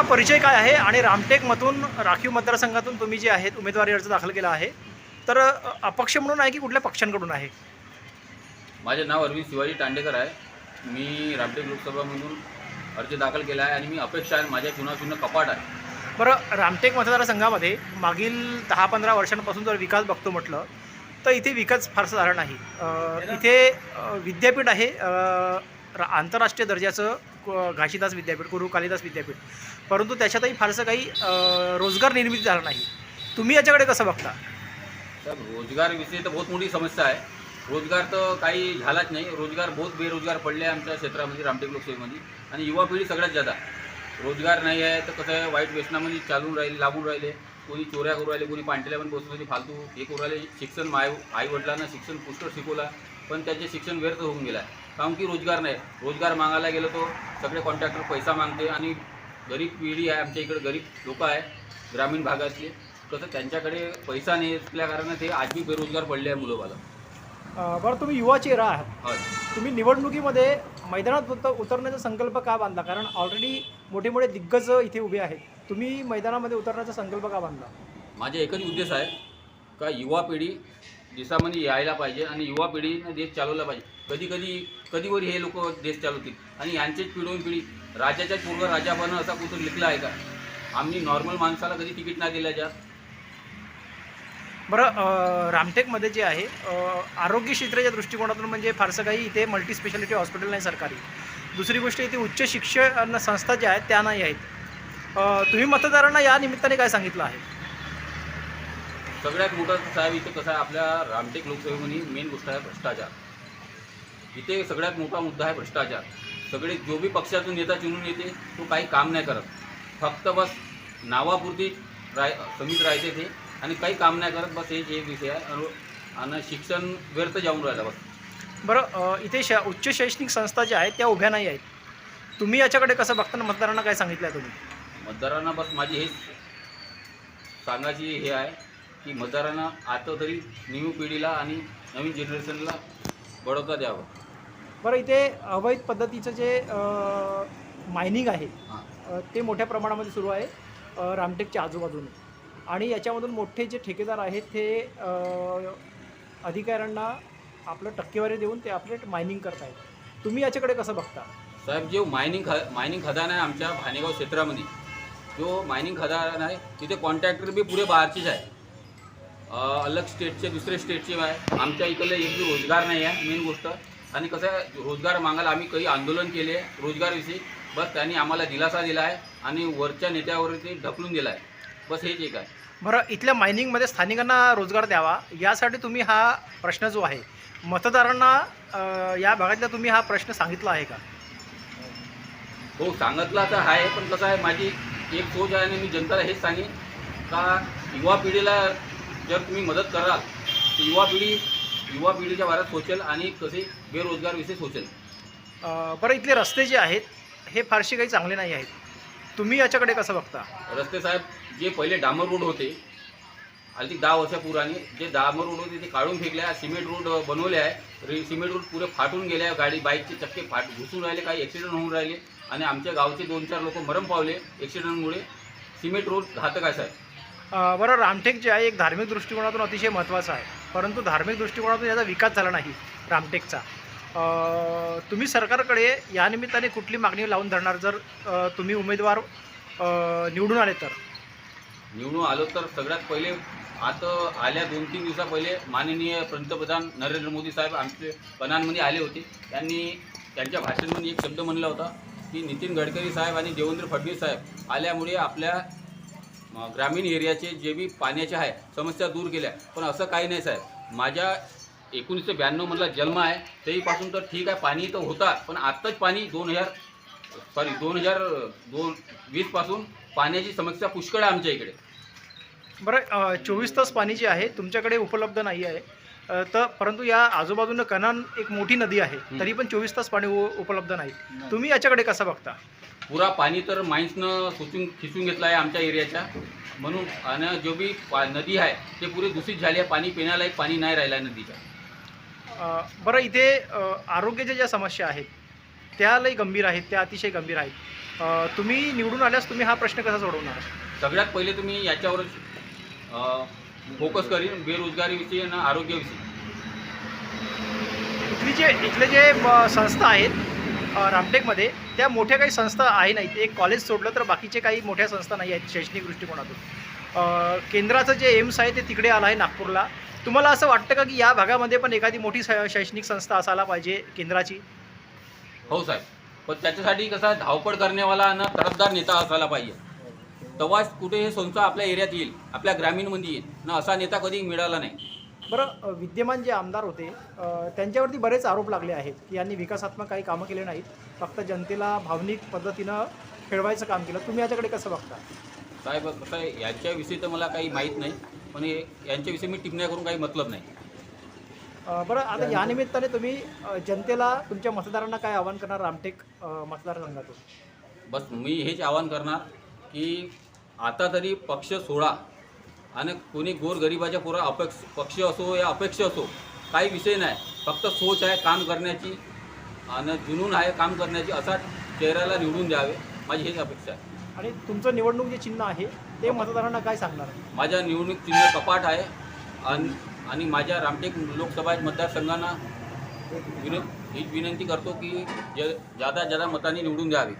आपला परिचय काय आहे? आणि रामटेकमधून राखीव मतदारसंघातून तुम्ही जे आहेत उमेदवारी अर्ज दाखल केला आहे तर अपक्ष म्हणून आहे की कुठल्या पक्षांकडून आहे? माझे नाव अरविंद शिवाजी तांडेकर आहे. मी रामटेक लोकसभामधून अर्ज दाखल केला आहे आणि मी अपेक्षा आहे माझ्या चुनाव कपाट आहे. बरं रामटेक मतदारसंघामध्ये मागील दहा पंधरा वर्षांपासून जर विकास बघतो म्हटलं तर इथे विकास फारसा झाला नाही. इथे विद्यापीठ आहे. आंतरराष्ट्रीय दर्जाचं घाशीदास विद्यापीठ गुरु कालिदास विद्यापीठ. परंतु त्याच्यातही फारसं काही रोजगार निर्मिती झाला नाही. तुम्ही याच्याकडे कसं बघता? तर रोजगारविषयी तर बहुत मोठी समस्या आहे. रोजगार तर काही झालाच नाही. रोजगार बहुत बेरोजगार पडले आमच्या क्षेत्रामध्ये रामटेक लोकसभेमध्ये. आणि युवा पिढी सगळ्यात जादा रोजगार नाही आहे तर कसं आहे वाईट व्यसनामध्ये चालून राहिले लागून राहिले. कोणी चोऱ्या करू राहिले कोणी पण बसून फालतू हे करू राहिले. शिक्षण माय आईवडिलांना शिक्षण पुष्कळ शिकवला. पण त्यांचे शिक्षण व्यर्थ होऊन गेलं आहे कारण की रोजगार नाही. रोजगार मागायला गेलो तो सगळे कॉन्ट्रॅक्टर पैसा मागते आणि गरीब पिढी आहे आमच्या इकडे गरीब लोक आहे ग्रामीण भागातले. कसं त्यांच्याकडे पैसा नाही असल्या कारणाने ते आज बी बेरोजगार पडले आहे मुलं अ, बरं तुम्ही युवा चेहरा आहात. तुम्ही निवडणुकीमध्ये मैदानात उत उतरण्याचा संकल्प का बांधला? कारण ऑलरेडी मोठे मोठे दिग्गज इथे उभे आहेत. तुम्ही मैदानामध्ये उतरण्याचा संकल्प का बांधला? माझा एकच उद्देश आहे का युवा पिढी देशामध्ये यायला पाहिजे आणि युवा पिढीने देश चालवला पाहिजे. कधी कधी कधीवर हे लोक देश चालवतील. आणि यांचेच पिढून पिढी राजाच्या पूर्व राजा बनणं असा कुठं लिखला आहे का? आम्ही नॉर्मल माणसाला कधी तिकीट नाही दिल्या ज्या. बरं रामटेकमध्ये जे आहे आरोग्य क्षेत्राच्या दृष्टिकोनातून म्हणजे फारसं काही इथे मल्टी स्पेशालिटी हॉस्पिटल नाही सरकारी. दुसरी गोष्ट इथे उच्च शिक्षण संस्था ज्या आहेत त्या नाही आहेत. तुम्ही मतदारांना या निमित्ताने काय सांगितलं आहे? सगळ्यात मोठं साहेब इथे कसं आहे? आपल्या रामटेक लोकसभेमध्ये मेन गोष्ट आहे भ्रष्टाचार. इथे सगळ्यात मोठा मुद्दा आहे भ्रष्टाचार. सगळे जो बी पक्षातून नेता चुनून येते तो काही काम नाही करत. फक्त बस नावापुरती राय समित राहते ते आणि काही काम नाही करत. बस हेच एक विषय आहे. आणि- शिक्षण व्यर्थ जाऊन राहिलं बस. बरं इथे शा उच्च शैक्षणिक संस्था ज्या आहेत त्या उभ्या नाही आहेत. तुम्ही याच्याकडे कसं बघताना मतदारांना काय सांगितलं आहे तुम्ही? मतदारांना बस माझी हेच सांगायची हे आहे. की मतदारांना आता तरी न्यू पिढीला आणि नवीन जनरेशनला बढवता द्यावं. बरं इथे अवैध पद्धतीचं जे मायनिंग आहे हां. अ, ते मोठ्या प्रमाणामध्ये सुरू आहे अ, रामटेकच्या आजूबाजूने. आणि याच्यामधून मोठे जे ठेकेदार आहेत ते अ, अधिकाऱ्यांना आपलं टक्केवारी देऊन ते आपले मायनिंग करतायत. तुम्ही याच्याकडे कसं बघता? साहेब जो मायनिंग ख मायनिंग खदान आहे आमच्या भानेगाव क्षेत्रामध्ये जो मायनिंग खदान आहे तिथे कॉन्ट्रॅक्टर बी पुरे बाहेरचेच आहे. अलग स्टेटचे दुसरे स्टेटचे आहे आमच्या इकडले एक बी रोजगार नाही आहे मेन गोष्ट. आणि कसं आहे रोजगार मागायला आम्ही काही आंदोलन केले रोजगारविषयी. बस त्यांनी आम्हाला दिलासा दिला आहे आणि वरच्या नेत्यावरती ढकलून दिला आहे. बस हेच एक आहे. बरं इथल्या मायनिंगमध्ये स्थानिकांना रोजगार द्यावा यासाठी तुम्ही हा प्रश्न जो आहे मतदारांना या भागातल्या तुम्ही हा प्रश्न सांगितला आहे का? हो सांगितलं तर आहे पण कसं आहे माझी एक सोच आहे आणि मी जनताला हेच सांगेन का युवा पिढीला जर तुम्ही मदत कराल तर युवा पिढी युवा पिढीच्या भारत सोचेल आणि कसे बेरोजगार विषय सोचेल. बरं इथले रस्ते जे आहेत हे फारसे काही चांगले नाही आहेत. तुम्ही याच्याकडे कसं बघता? रस्ते साहेब जे पहिले डांबर रोड होते अगदी दहा वर्षापूर्वाने जे डांबर रोड होते ते काढून फेकले आहे सिमेंट रोड बनवले आहे सिमेंट रोड पुरे फाटून गेले आहे गाडी बाईकचे चक्के फाट घुसून राहिले काही ॲक्सिडेंट होऊन राहिले आणि आमच्या गावचे दोन चार लोक मरण पावले ॲक्सिडेंटमुळे सिमेंट रोड घातक आहे साहेब. बरं रामटेक जे आहे एक धार्मिक दृष्टिकोनातून अतिशय महत्त्वाचं आहे. परंतु धार्मिक दृष्टिकोनातून याचा विकास झाला नाही रामटेकचा. तुम्ही सरकारकडे या निमित्ताने कुठली मागणी लावून धरणार? जर तुम्ही उमेदवार निवडून आले तर. निवडून आलो तर सगळ्यात पहिले आता आल्या दोन तीन दिवसा पहिले माननीय पंतप्रधान नरेंद्र मोदी साहेब आमचे पणांमध्ये आले होते. त्यांनी त्यांच्या भाषणामध्ये एक शब्द म्हणला होता की नितीन गडकरी साहेब आणि देवेंद्र फडणवीस साहेब आल्यामुळे आपल्या ग्रामीण एरियाचे जे बी पाण्याचे आहे समस्या दूर केल्या. पण असं काही नाही साहेब. माझ्या एकोणीसशे ब्याण्णवमधला जन्म आहे तेहीपासून तर ठीक आहे पाणी तर होता पण आत्ताच पाणी दोन हजार सॉरी दोन हजार दोन वीसपासून पाण्याची समस्या पुष्कळ आहे आमच्या इकडे. बरं चोवीस तास पाणी जे आहे तुमच्याकडे उपलब्ध नाही आहे. तर परंतु या आजूबाजूनं कनान एक मोठी नदी आहे तरी पण चोवीस तास पाणी उपलब्ध नाही. तुम्ही याच्याकडे कसं बघता? पुरा पाणी तर माइन्सनं सुचून खिचून घेतलं आहे आमच्या एरियाच्या. म्हणून आणि जो बी पा नदी आहे ते पुरे दूषित झाली आहे. पाणी पिण्यालायक पाणी नाही राहिलं आहे नदीच्या. अ, बरं इथे अ, आरोग्याच्या ज्या समस्या आहेत त्या लई गंभीर आहेत त्या अतिशय गंभीर आहेत. अ, तुम्ही निवडून आल्यास तुम्ही हा प्रश्न कसा सोडवणार? सगळ्यात पहिले तुम्ही याच्यावर फोकस करीन बेरोजगारीविषयी आणि आरोग्याविषयी इथली जे इथले जे अ, संस्था आहेत रामटेकमध्ये. त्या मोठ्या काही संस्था आहे नाहीत. एक कॉलेज सोडलं तर बाकीचे काही मोठ्या संस्था नाही आहेत शैक्षणिक दृष्टिकोनातून. केंद्राचं जे एम्स आहे ते तिकडे आलं आहे नागपूरला. तुम्हाला असं वाटतं का की या भागामध्ये पण एखादी मोठी शैक्षणिक संस्था असायला पाहिजे केंद्राची? हो साहेब. पण त्याच्यासाठी कसं धावपळ करण्यावाला ना तरफदार नेता असायला पाहिजे. तेव्हाच कुठे हे संस्था आपल्या एरियात येईल आपल्या ग्रामीणमध्ये येईल. ना असा नेता कधी मिळाला नाही. बरं विद्यमान जे आमदार होते त्यांच्यावरती बरेच आरोप लागले आहेत की यांनी विकासात्मक काही कामं केले नाहीत. फक्त जनतेला भावनिक पद्धतीनं खेळवायचं काम केलं. तुम्ही याच्याकडे कसं बघता? साहेब कसं आहे यांच्याविषयी तर मला काही माहीत नाही पण हे यांच्याविषयी मी टिप्पण्या करून काही मतलब नाही. बरं आता या निमित्ताने तुम्ही जनतेला तुमच्या मतदारांना काय आवाहन करणार? रामटेक मतदारसंघातून. बस मी हेच आवाहन करणार की आता तरी पक्ष सोडा. आणि कोणी गोरगरिबाच्या पुरा अपेक्ष पक्ष असो या अपेक्षा असो काही विषय नाही. फक्त सोच आहे काम करण्याची आणि जुनून आहे काम करण्याची असा चेहऱ्याला निवडून द्यावे. माझी हेच अपेक्षा आहे. आणि तुमचं निवडणूक जे चिन्ह आहे ते मतदारांना काय सांगणार माझ्या निवडणूक चिन्ह कपाट आहे आणि आणि माझ्या रामटेक लोकसभा मतदारसंघांना विन हीच विनंती करतो की ज जादा जादा मतांनी निवडून द्यावे.